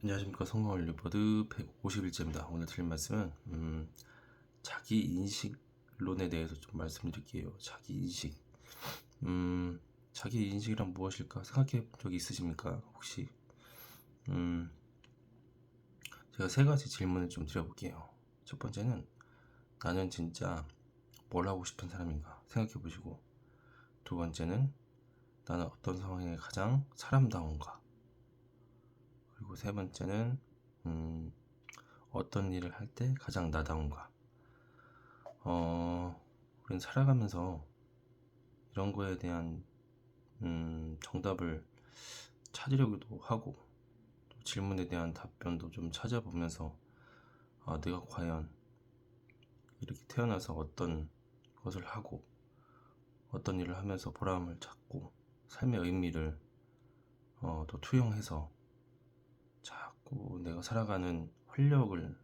안녕하십니까 성공할 리포드 151제입니다. 오늘 드릴 말씀은 음, 자기 인식론에 대해서 좀 말씀드릴게요. 자기 인식. 음, 자기 인식이란 무엇일까 생각해 본 적이 있으십니까? 혹시? 음, 제가 세 가지 질문을 좀 드려볼게요. 첫 번째는 나는 진짜 뭘 하고 싶은 사람인가 생각해 보시고 두 번째는 나는 어떤 상황에 가장 사람다운가 그리고 세 번째는 음, 어떤 일을 할 때 가장 나다운가. 어, 우리는 살아가면서 이런 거에 대한 음, 정답을 찾으려고도 하고 또 질문에 대한 답변도 좀 찾아보면서 아, 내가 과연 이렇게 태어나서 어떤 것을 하고 어떤 일을 하면서 보람을 찾고 삶의 의미를 어, 또 투영해서 자꾸 내가 살아가는 활력을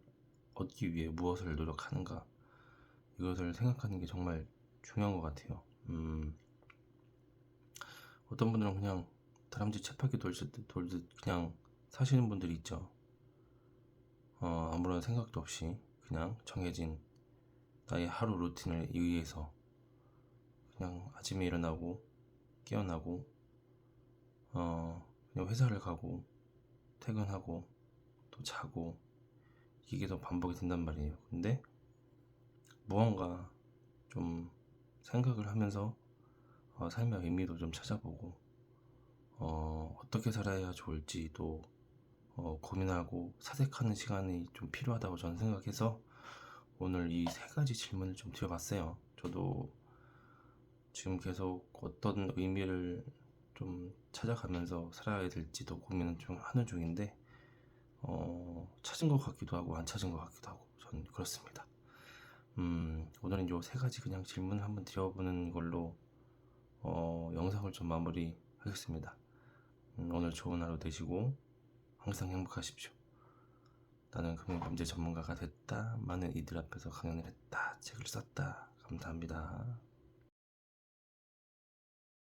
얻기 위해 무엇을 노력하는가 이것을 생각하는 게 정말 중요한 것 같아요. 음, 어떤 분들은 그냥 다람쥐 채파기 돌듯, 돌듯 그냥 사시는 분들이 있죠. 어, 아무런 생각도 없이 그냥 정해진 나의 하루 루틴을 의해서 그냥 아침에 일어나고 깨어나고 어, 그냥 회사를 가고 퇴근하고 또 자고 이게 계속 반복이 된단 말이에요. 근데 무언가 좀 생각을 하면서 어, 삶의 의미도 좀 찾아보고 어, 어떻게 살아야 좋을지 또 어, 고민하고 사색하는 시간이 좀 필요하다고 저는 생각해서 오늘 이 세 가지 질문을 좀 드려봤어요. 저도 지금 계속 어떤 의미를 좀 찾아가면서 살아야 될지도 고민은 좀 하는 중인데 어, 찾은 것 같기도 하고 안 찾은 것 같기도 하고 저는 그렇습니다. 음, 오늘은 요 세 가지 그냥 질문을 한번 드려보는 걸로 어, 영상을 좀 마무리 하겠습니다. 음, 오늘 좋은 하루 되시고 항상 행복하십시오. 나는 금융범죄 전문가가 됐다. 많은 이들 앞에서 강연을 했다. 책을 썼다. 감사합니다.